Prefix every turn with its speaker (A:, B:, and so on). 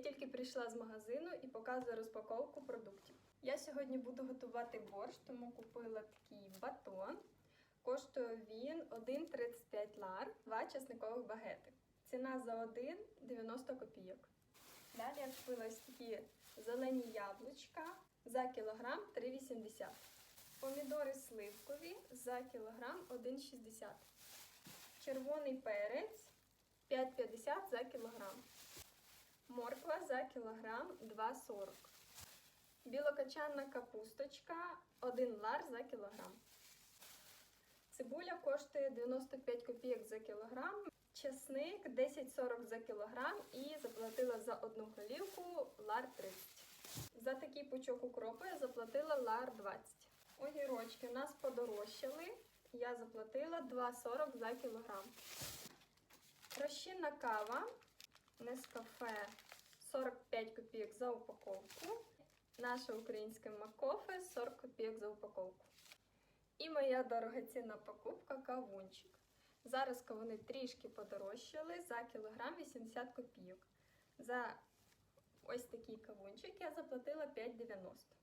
A: тільки прийшла з магазину і показую розпаковку продуктів. Я сьогодні буду готувати борщ, тому купила такий батон. Коштує він 1,35 лар, 2 часникових багети. Ціна за один 90 копійок. Далі я купила ось такі зелені яблучка за кілограм 3,80. Помідори сливкові за кілограм 1,60. Червоний перець 5,50 за кілограм. За кілограм 2,40. Білокачанна капусточка 1 лар за кілограм. Цибуля коштує 95 копійок за кілограм. Чесник 10,40 за кілограм і заплатила за одну голівку лар 30. За такий пучок укропу я заплатила лар 20. Огірочки у нас подорожчали. Я заплатила 2,40 за кілограм. Розчинна кава Нескафе 45 копійок за упаковку. Наше українське макофе 40 копійок за упаковку. І моя дорогоцінна покупка кавунчик. Зараз кавуни трішки подорожчали за кілограм 80 копійок. За ось такий кавунчик я заплатила 5,90.